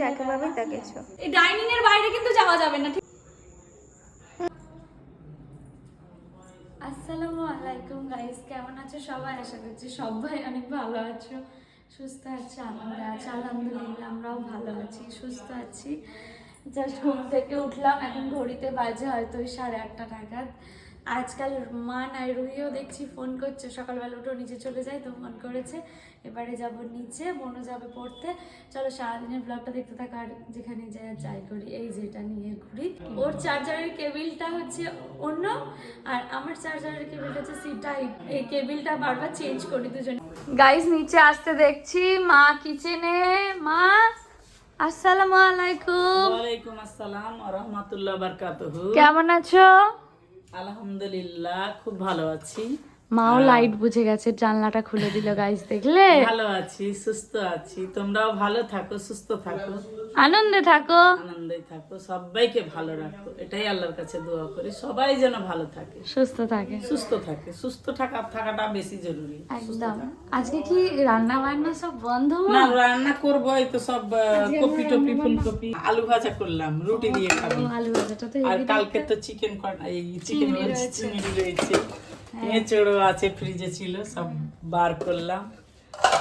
যাকে পাবে তাকে ছো এই ডাইনিং এর বাইরে কিন্তু যাওয়া যাবে না আসসালামু আলাইকুম গাইস কেমন আছো সবাই? আশা করছি সবাই অনেক ভালো আছো, সুস্থ আছো আনন্দে আছো, আলহামদুলিল্লাহ, আমরাও ভালো আছি, সুস্থ আছি। জাস্ট ঘুম থেকে উঠলাম, এখন ঘড়িতে বাজে হয়তো ওই সাড়ে আটটা নাগাদ। আজকাল মা নাই রুহিও দেখছি ফোন করছে সকালবেলা উঠেও নিচে চলে যায় তো ফোন করেছে। এবারে যাব নিচে মনও যাবে পড়তে। চলো সারাদিনের ব্লগটা দেখতে থাকো আর যেখানে যাই আর যাই করি। এই যেটা নিয়ে ঘুরি। ওর চার্জারের কেবিলটা হচ্ছে অন্য আর আমার চার্জারের কেবিলটা হচ্ছে সি টাইপ এই কেবিলটা বারবার চেঞ্জ করি দুজন। গাইস নিচে আসতে দেখছি মা কিচেনে মা আসসালামু আলাইকুম। ওয়ালাইকুম আসসালাম রহমতুল্লাহ বারকাতুহু। কেমন আছো? আলহামদুলিল্লাহ খুব ভালো আছি। মাও লাইট বুঝে গেছে জানলাটা খুলে দিল গাইস দেখলে? ভালো আছি সুস্থ আছি। তোমরাও ভালো থাকো সুস্থ থাকো। আনন্দে থাকো। আনন্দে থাকো সবাইকে ভালো রাখো। এটাই আল্লাহর কাছে দোয়া করি সবাই যেন ভালো থাকে। সুস্থ থাকে। সুস্থ থাকে সুস্থ থাকা থাকাটা বেশি জরুরি একদম। আজকে কি রান্না বান্না সব বন্ধ? না রান্না করব এই তো সব কপি টপি ফুলকপি আলু ভাজা করলাম রুটি দিয়ে খাব। আলু ভাজাটা তো আর কালকে তো চিকেন এই চিকেন চিংড়ি রয়েছে। এঁচড়ও আছে ফ্রিজে ছিল সব বার করলাম।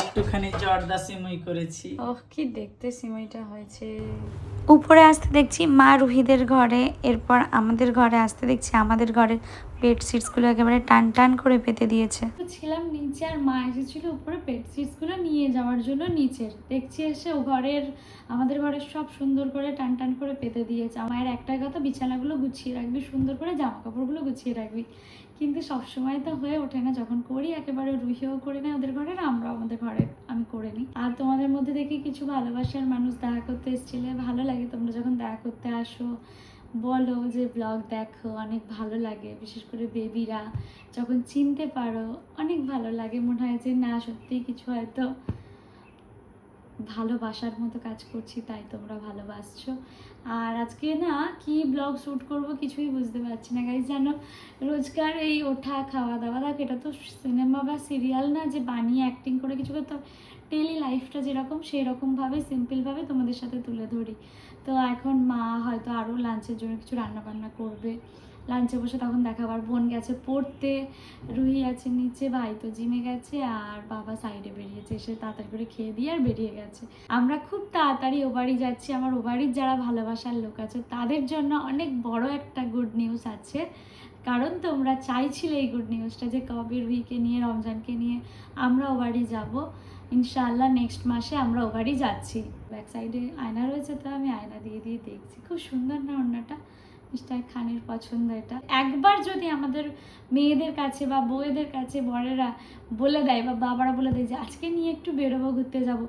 একটুখানি জর্দা সিমই করেছি। ওহ কি দেখতে সিমইটা হয়েছে। উপরে আসতে দেখছি মা রুহিদের ঘরে এরপর আমাদের ঘরে আসতে দেখছি আমাদের ঘরের বেডশিটসগুলো একেবারে টান টান করে পেতে দিয়েছে। তো ছিলাম নিচে আর মা এসেছিল উপরে বেডশিটসগুলো নিয়ে যাওয়ার জন্য নিচের। দেখছি এসে ও ঘরের আমাদের ঘরের সব সুন্দর করে টান টান করে পেতে দিয়েছে। মায়ের একটাই কথা বিছানাগুলো গুছিয়ে রাখবি সুন্দর করে জামা কাপড়গুলো গুছিয়ে রাখবি। কিন্তু সব সময় তো হয়ে ওঠে না। যখন করি, একেবারে রুহিও করে না, ওদের ঘরে না আমরা আমাদের ঘরে আমি করে নিই। আর তোমাদের মধ্যে দেখি কিছু ভালোবাসার মানুষ দেখা করতে এসেছিলে, ভালো লাগে। তোমরা যখন দেখা করতে আসো, বলো যে ব্লগ দেখো, অনেক ভালো লাগে। বিশেষ করে বেবিরা, যখন চিনতে পারো, অনেক ভালো লাগে। মনে হয় যে না, সত্যিই কিছু হয়তো ভালোবাসার মতো কাজ করছি, তাই তোমরা ভালোবাসছো। আর আজকে না কি ব্লগ শ্যুট করব কিছুই বুঝতে পারছি না। গাইজ জানো, রোজকার এই ওঠা, খাওয়া দাওয়া, দেখ, এটা তো সিনেমা বা সিরিয়াল না যে বানিয়ে অ্যাক্টিং করে কিছু করতে ডেলি লাইফটা যেরকম সেই রকমভাবে সিম্পলভাবে তোমাদের সাথে তুলে ধরি। তো এখন মা হয়তো আরও লাঞ্চের জন্য কিছু রান্না বান্না করবে। লাঞ্চে বসে তখন দেখা আবার বোন গেছে পড়তে, রুহি আছে নিচে, ভাই তো জিমে গেছে, আর বাবা সাইডে বেরিয়েছে। এসে তাড়াতাড়ি করে খেয়ে দিয়ে আর বেরিয়ে গেছে। আমরা খুব তাড়াতাড়ি ও বাড়ি যাচ্ছি। আমার ও বাড়ির যারা ভালোবাসার লোক আছে, তাদের জন্য অনেক বড় একটা গুড নিউজ আছে। কারণ তোমরা চাইছিলে এই গুড নিউজটা যে কবে রুহিকে নিয়ে, রমজানকে নিয়ে আমরা ও বাড়ি যাব। ইনশাআল্লাহ নেক্সট মাসে আমরা ও বাড়ি যাচ্ছি। ব্যাক সাইডে আয়না রয়েছে তো আমি আয়না দিয়ে দিয়ে দেখছি। খুব সুন্দর না ওড়নাটা মিস্টার খানের পছন্দ এটা। একবার যদি আমাদের মেয়েদের কাছে বা বউয়েদের কাছে বড়েরা বলে দেয় বা বাবারা বলে দেয় যে, আজকে নিয়ে একটু বেরোবো, ঘুরতে যাব।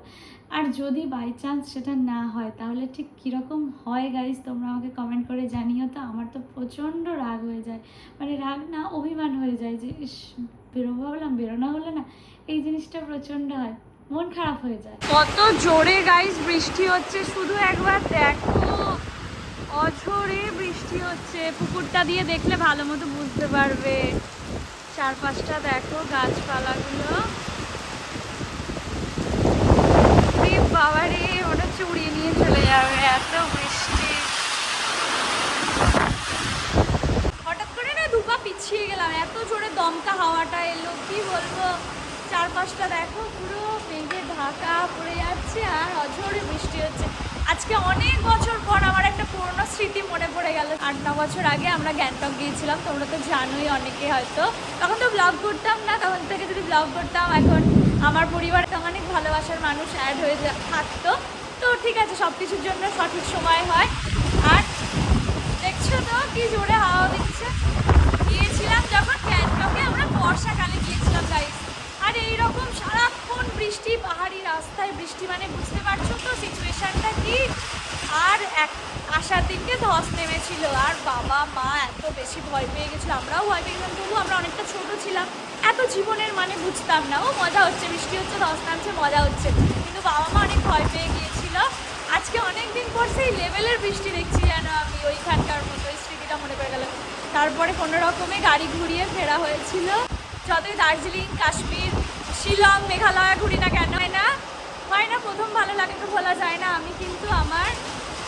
আর যদি বাই চান্স সেটা না হয়, তাহলে ঠিক কীরকম হয় গাইজ তোমরা আমাকে কমেন্ট করে জানিও তো। আমার তো প্রচণ্ড রাগ হয়ে যায়। মানে রাগ না, অভিমান হয়ে যায় যে, ইস, বেরোবো বললাম বেরোনো হলো না। এই জিনিসটা প্রচণ্ড হয়। মন খারাপ হয়ে যায়। কত জোরে গাইস বৃষ্টি হচ্ছে, শুধু একবার দেখো। অঝোরে বৃষ্টি হচ্ছে। পুকুরটা দিয়ে দেখলে ভালো মতো বুঝতে পারবে। চারপাশটা দেখো গাছপালাগুলো। এ বাবা রে ওটা হচ্ছে উড়িয়ে নিয়ে চলে যাবে, এত বৃষ্টি। হঠাৎ করে না দুপা পিছিয়ে গেলাম, এত জোরে দমকা হাওয়াটা এলো, কি বলব? চারপাশটা দেখো, পুরো মেঘে ঢাকা পড়ে যাচ্ছে আর অঝোরে বৃষ্টি হচ্ছে। আজকে অনেক বছর পর আমার একটা পুরনো স্মৃতি মনে পড়ে গেল। আট, ন বছর আগে আমরা গ্যাংটক গিয়েছিলাম, তোমরা তো জানোই অনেকে হয়তো। তখন তো ব্লগ করতাম না, তখন থেকে যদি ব্লগ করতাম, এখন আমার পরিবারে অনেক ভালোবাসার মানুষ অ্যাড হয়ে থাকতো। তো ঠিক আছে সব কিছুর জন্য সঠিক সময় হয়। আর দেখছ তো, কি জোরে হাওয়া দিচ্ছে। গিয়েছিলাম যখন গ্যাংটকে, আমরা বর্ষাকালে গিয়েছিলাম গাইস আর এইরকম সারাক্ষণ বৃষ্টি, পাহাড়ি রাস্তায় বৃষ্টি মানে বুঝতে পারছ তো সিচুয়েশনটা কি? আর এক আসার দিনকে ধস নেমেছিল। আর বাবা, মা এত বেশি ভয় পেয়ে গেছিল। আমরাও ভয় পেয়ে গেছিলাম তবু আমরা অনেকটা ছোট ছিলাম। এত জীবনের মানে বুঝতাম না। ও মজা হচ্ছে, বৃষ্টি হচ্ছে, ধস নামছে, মজা হচ্ছে। কিন্তু বাবা মা অনেক ভয় পেয়ে গিয়েছিল। আজকে অনেক দিন পর সেই লেভেলের বৃষ্টি দেখছি যেন আমি ওইখানকার মতো স্মৃতিটা মনে পড়ে গেল। তারপরে কোনো রকমে গাড়ি ঘুরিয়ে ফেরা হয়েছিল। যতই দার্জিলিং, কাশ্মীর শিলং, মেঘালয় ঘুরি না কেন? হয় না হয় না প্রথম ভালো লাগে তো বলা যায় না। আমি কিন্তু আমার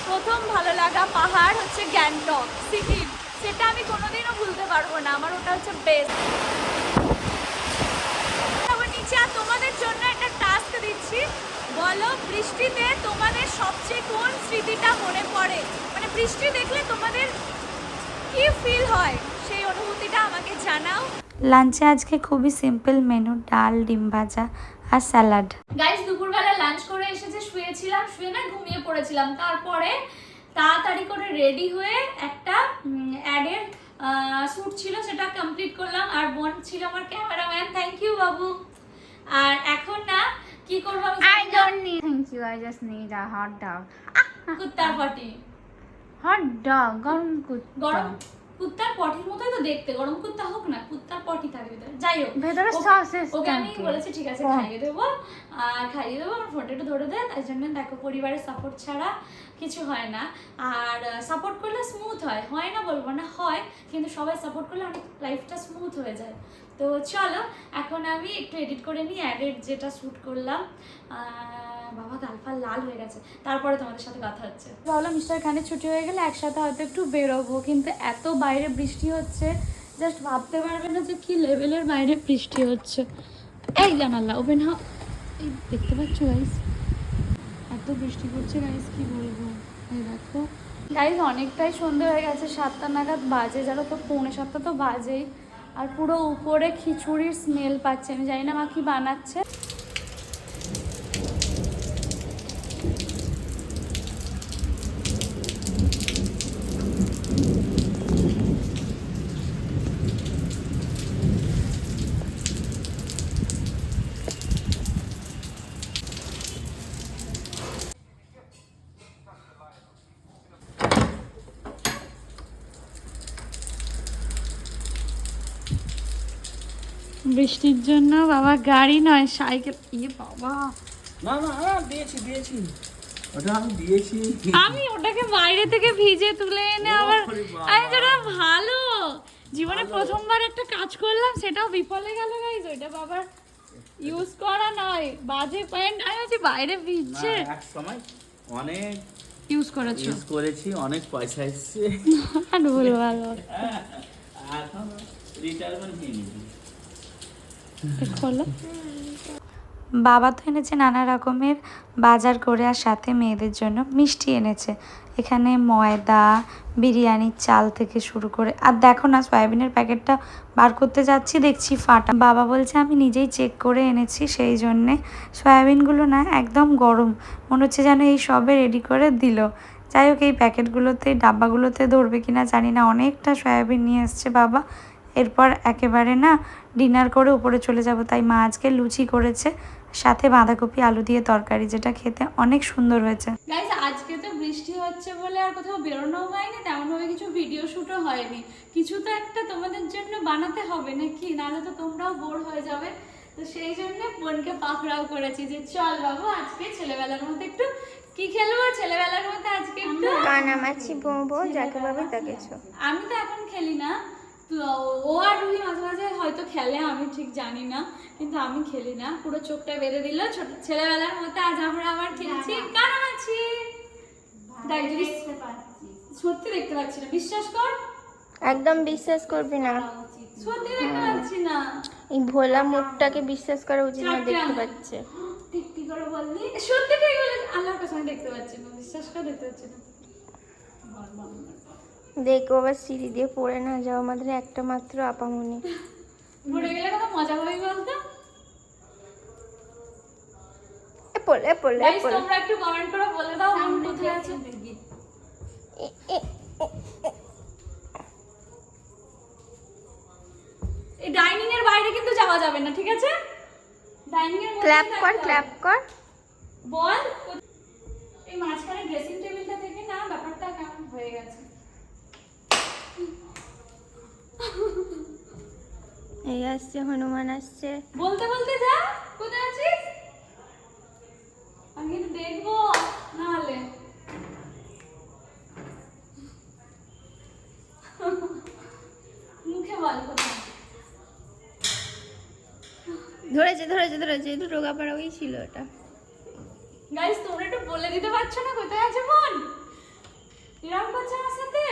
প্রথম ভালো লাগা পাহাড় হচ্ছে গ্যাংটক, সিকিম। সেটা আমি কোনোদিনও ভুলতে পারব না। আমার ওটা হচ্ছে বেস্ট নিচে, আর তোমাদের জন্য একটা টাস্ক দিচ্ছি। বলো, বৃষ্টিতে তোমাদের সবচেয়ে কোন স্মৃতিটা মনে পড়ে? মানে বৃষ্টি দেখলে তোমাদের কি ফিল হয়? সেই অনুভূতিটা আমাকে জানাও। লাঞ্চে আজকে খুবই সিম্পল মেনু ডাল ডিম ভাজা আর স্যালাড গাইস দুপুরবেলা লাঞ্চ করে এসেছে শুয়েছিলাম শুয়ে না ঘুমিয়ে পড়েছিলাম তারপরে তাড়াতাড়ি করে রেডি হয়ে একটা অ্যাডের শ্যুট ছিল সেটা কমপ্লিট করলাম আর বোন ছিল আমার ক্যামেরাম্যান থ্যাংক ইউ বাবু আর এখন না কি করব আমি I জানি না। don't need thank you. I just need a hot dog. কুত্তার পটি Hot dog. গরম কুত্তা। গরম কুত্তার পটির মতোই তো দেখতে গরম কুত্তা হোক না কুত্তার পটি থাকে ভিতরে। যাই হোক ভেতরে ওকে- ওকে আমি বলেছি ঠিক আছে হ্যাঁ। খাইয়ে দেবো আর খাইয়ে দেবো আমার ফোনটা একটু ধরে দেয় তাই জন্য দেখো পরিবারের সাপোর্ট ছাড়া কিছু হয় না। আর সাপোর্ট করলে স্মুথ হয় হয় না বলব না হয় কিন্তু সবাই সাপোর্ট করলে অনেক লাইফটা স্মুথ হয়ে যায়। তো চলো এখন আমি একটু এডিট করে নিই অ্যাডের যেটা শ্যুট করলাম। বাবা গালফাল লাল হয়ে গেছে। তারপরে তোমাদের সাথে কথা হচ্ছে। ভাবলাম মিস্টার খানের ছুটি হয়ে গেলে একসাথে হয়তো একটু বেরোবো, কিন্তু এত বাইরে বৃষ্টি হচ্ছে জাস্ট ভাবতে পারবে না যে কি লেভেলের বাইরে বৃষ্টি হচ্ছে। এই জানালা, ওপেন হাও। এই দেখতে পাচ্ছ গাইস এত বৃষ্টি পড়ছে গাইস কি বলব? এই দেখো। গাইস অনেকটাই সন্ধে হয়ে গেছে, সাতটা নাগাদ বাজে যারা তো, পৌনে সাতটা তো বাজেই। আর পুরো উপরে খিচুড়ির স্মেল পাচ্ছে, আমি জানি না মা কি বানাচ্ছে। বৃষ্টির জন্য বাবা গাড়ি নয় সাইকেল। ইয়ে বাবা। না না না, দিয়েছি দিয়েছি। ওটা আমি দিয়েছি। আমি ওটাকে বাইরে থেকে ভিজে তুলে এনে আবার। আমি যেটা ভালো। জীবনে প্রথমবার একটা কাজ করলাম সেটাও বিফলে গেল গাইজ ওইটা বাবার ইউজ করা নয়। বাজে প্যান্ট আমি হচ্ছে বাইরে ভিজছে। এক সময় অনেক ইউজ করেছ। ইউজ করেছি অনেক পয়সা এসছে। আর ভুল ভালো এখন রিটায়ারমেন্ট নিয়ে বাবা তো এনেছে নানা রকমের বাজার করে আর সাথে মেয়েদের জন্য মিষ্টি এনেছে। এখানে ময়দা, বিরিয়ানির চাল থেকে শুরু করে। আর দেখো না, সয়াবিনের প্যাকেটটা বার করতে যাচ্ছি, দেখছি ফাটা। বাবা বলছে, আমি নিজেই চেক করে এনেছি, সেই জন্যে সয়াবিনগুলো না একদম গরম। মনে হচ্ছে যেন এই সবে রেডি করে দিল। যাই হোক, এই প্যাকেটগুলোতে, ডাব্বাগুলোতে ধরবে কিনা জানি না। অনেকটা সয়াবিন নিয়ে এসছে বাবা। এরপর একেবারে না ডিনার করে উপরে চলে যাব। তাই মা আজকে লুচি করেছে সাথে বাঁধাকপি আলু দিয়ে তরকারি যেটা খেতে অনেক সুন্দর হয়েছে। গাইজ আজকে তো বৃষ্টি হচ্ছে বলে আর কোথাও বেরোনো হয়নি তেমনভাবে কিছু ভিডিও শ্যুটও হয়নি। কিছু তো একটা তোমাদের জন্য বানাতে হবে নাকি? নাহলে তো তোমরাও বোর হয়ে যাবে। তো সেই জন্য বোনকে পাকড়াও করেছি যে চল বাবু আজকে ছেলেবেলার মতো একটু কি খেলব? ছেলেবেলার মতো আজকে একটু কানামাছি বোবো যাকে পাবে তাকে আমি তো এখন খেলি না। ও আর রুহি মাঝে মাঝে হয়তো খেলে আমি ঠিক জানি না কিন্তু আমি খেলি না। পুরো চোখটা বেঁধে দিল ছোট ছেলেবেলার মতো আজ আমরা আবার খেলছি। যদি সত্যি দেখতে পাচ্ছি না বিশ্বাস কর। একদম বিশ্বাস করবি না। সত্যি দেখতে পাচ্ছি না। এই ভোলা মুখটাকে বিশ্বাস করা উচিত না দেখতে পাচ্ছে। ঠিক করে বললি। সত্যি ঠিক বলে আল্লাহর কাছে দেখতে পাচ্ছি না বিশ্বাস করে দেখতে পাচ্ছি না। দেখো আবার সিঁড়ি দিয়ে পড়ে না যাও আমাদের একটা মাত্র আপামনি। মরে গেলে কত মজা হবে বলতো? পড়লে পড়লে তোমরা একটু কমেন্ট করে বলে দাও মন কোথায় আছে। এই ডাইনিং এর বাইরে কিন্তু যাওয়া যাবে না ঠিক আছে? ডাইনিং এর ক্ল্যাপ কর ক্ল্যাপ কর। বল এই মাঝখানে ড্রেসিং টেবিলটা থেকে না ব্যাপারটা কেমন হয়ে গেছে? এই আসছে হনুমান আসছে। বলতে বলতে যা কোথায় আছিস? আমি কিন্তু দেখব নাহলে। মুখে বল কোথায়? ধরেছে ধরেছে ধরেছে একটু রোগা পাড়া ওই ছিল ওটা গাইস তোমরা একটু বলে দিতে পারছ না কোথায় আছে বোন? এরকম করছে আমার সাথে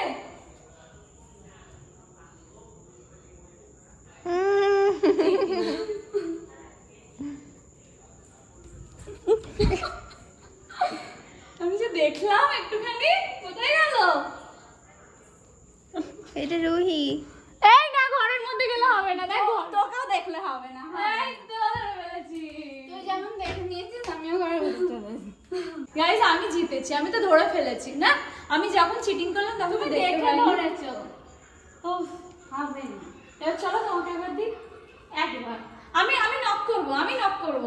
আমি যে দেখলাম একটুখানি কোথায় গেল এটা রুহি এই না ঘরের মধ্যে গেলে হবে না দেখো তোকেও দেখলে হবে না এই তো ধরে ফেলেছি তুই যেমন দেখে নিয়েছিস আমিও ঘরে বুঝতে পেরেছি গাইস আমি জিতেছি আমি তো ধরে ফেলেছি না আমি যখন চিটিং করলাম তখন তুমি দেখতে দেখে। ধরেছো উফ, হবে না। এবার চলো তোমাকে একবার দিই। একবার। আমি আমি নক করব আমি নক করব।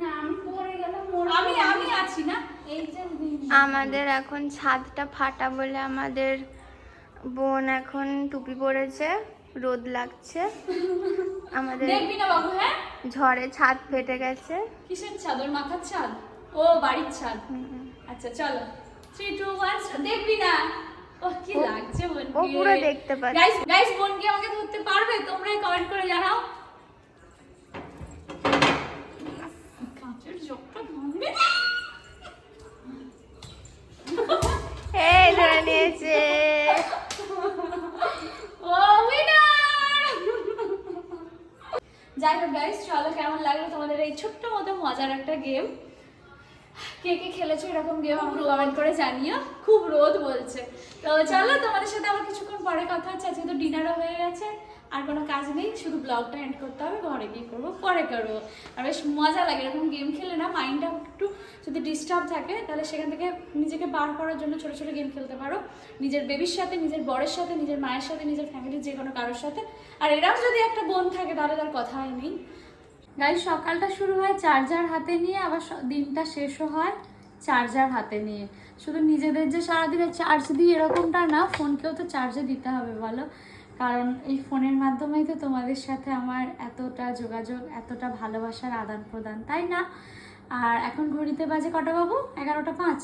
না আমি পড়ে গেলাম মোর আমি আমি আছি না। এই যে দিন আমাদের এখন ছাদটা ফাটা বলে আমাদের বোন এখন টুপি পরেছে রোদ লাগছে। আমাদের দেখবি না বাবু হ্যাঁ? ঝড়ে ছাদ ফেটে গেছে। কিসের ছাদ? ওর মাথার ছাদ? ও বাড়ির ছাদ। আচ্ছা চলো। থ্রি টু ওয়ান দেখবি না। ও কি লাগছে বোন ও পুরো দেখতে পাচ্ছে। গাইস গাইস বোন আমাকে ধরতে পারবে? তোমরাই কমেন্ট করে জানাও। কাঁচের জগটা ভাঙবে এই ধরে নিয়েছে। ও উইনার যাই হোক গাইস চলো কেমন লাগল তোমাদের এই ছোট্ট মতো মজার একটা গেম কে কে খেলেছো এরকম গেম আমাকে কমেন্ট করে জানিও। খুব রোদ বলছে। তো চলো, তোমাদের সাথে আবার কিছুক্ষণ পরে কথা হচ্ছে। আজকে তো ডিনারও হয়ে গেছে। আর কোনো কাজ নেই, শুধু ব্লগটা এন্ড করতে হবে, ঘরে গিয়ে করব, পরে করব। আর বেশ মজা লাগে, এরকম গেম খেলে না মাইন্ডটা একটু যদি ডিস্টার্ব থাকে, তাহলে সেখান থেকে নিজেকে বার করার জন্য ছোটো ছোটো গেম খেলতে পারো। নিজের বেবির সাথে, নিজের বরের সাথে, নিজের মায়ের সাথে, নিজের ফ্যামিলির যে কোনো কারোর সাথে। আর এরাও যদি একটা বোন থাকে, তাহলে তার কথাই নেই। গাই সকালটা শুরু হয় চার্জার হাতে নিয়ে, আবার দিনটা শেষও হয় চার্জার হাতে নিয়ে। শুধু নিজেদের যে সারাদিনে চার্জ দিই এরকমটা না, ফোনকেও তো চার্জে দিতে হবে বলো। কারণ এই ফোনের মাধ্যমেই তো তোমাদের সাথে আমার এতটা যোগাযোগ, এতটা ভালোবাসার আদান প্রদান তাই না? আর এখন ঘড়িতে বাজে কটা বাবু? এগারোটা পাঁচ।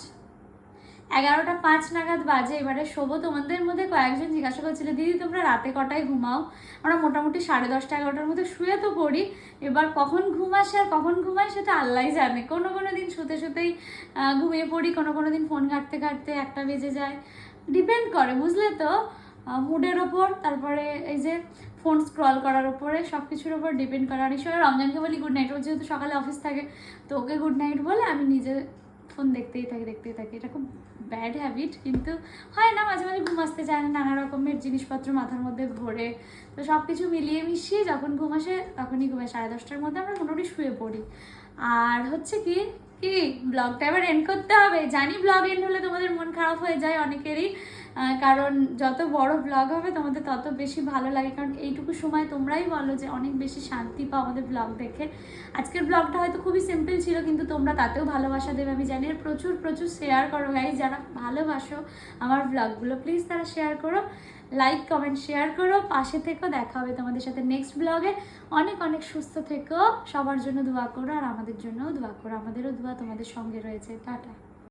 এগারোটা পাঁচ নাগাদ বাজে, এবারে শোবো তোমাদের মধ্যে কয়েকজন জিজ্ঞাসা করছিল, দিদি, তোমরা রাতে কটায় ঘুমাও? আমরা মোটামুটি সাড়ে দশটা এগারোটার মধ্যে শুয়ে তো পড়ি। এবার কখন ঘুম আসে আর কখন ঘুমাই সেটা আল্লাহই জানে। কোনো কোনো দিন শুতে শুতেই ঘুমিয়ে পড়ি, কোনো কোনো দিন ফোন ঘাঁটতে ঘাঁটতে একটা বেজে যায়। ডিপেন্ড করে, বুঝলে তো? মুডের ওপর, তারপরে এই যে ফোন স্ক্রল করার ওপরে সব কিছুর ওপর ডিপেন্ড করে। অনেক সময় রমজানকে বলি গুড নাইট ও যেহেতু সকালে অফিস থাকে, তো ওকে গুড নাইট বলে আমি নিজে ফোন দেখতেই থাকি দেখতেই থাকি। এটা খুব ব্যাড হ্যাবিট কিন্তু হয় না, মাঝে মাঝে ঘুম আসতে চায় না, নানা রকমের জিনিসপত্র মাথার মধ্যে ঘোরে তো সব কিছু মিলিয়ে মিশিয়ে যখন ঘুম আসে, তখনই ঘুমে সাড়ে দশটার মধ্যে আমরা মোটামুটি শুয়ে পড়ি। আর হচ্ছে কি কি? ব্লগটা এবার এন্ড করতে হবে। জানি ব্লগ এন্ড হলে তোমাদের মন খারাপ হয়ে যায় অনেকেরই। কারণ যত বড় ব্লগ হবে তোমাদের তত বেশি ভালো লাগে। কারণ এইটুকু সময় তোমরাই বলো যে অনেক বেশি শান্তি পাও আমাদের ব্লগ দেখে। আজকের ব্লগটা হয়তো খুবই সিম্পল ছিল, কিন্তু তোমরা তাতেও ভালোবাসা দেবে। আমি জানি প্রচুর প্রচুর শেয়ার করো গাইজ যারা ভালোবাসো আমার ব্লগগুলো প্লিজ তারা শেয়ার করো। লাইক কমেন্ট শেয়ার করো। পাশে থেকো, দেখা হবে তোমাদের সাথে নেক্সট ব্লগে অনেক অনেক সুস্থ থেকো। সবার জন্য দোয়া করো আর আমাদের জন্যও দোয়া করো। আমাদেরও দোয়া তোমাদের সঙ্গে রয়েছে। টাটা।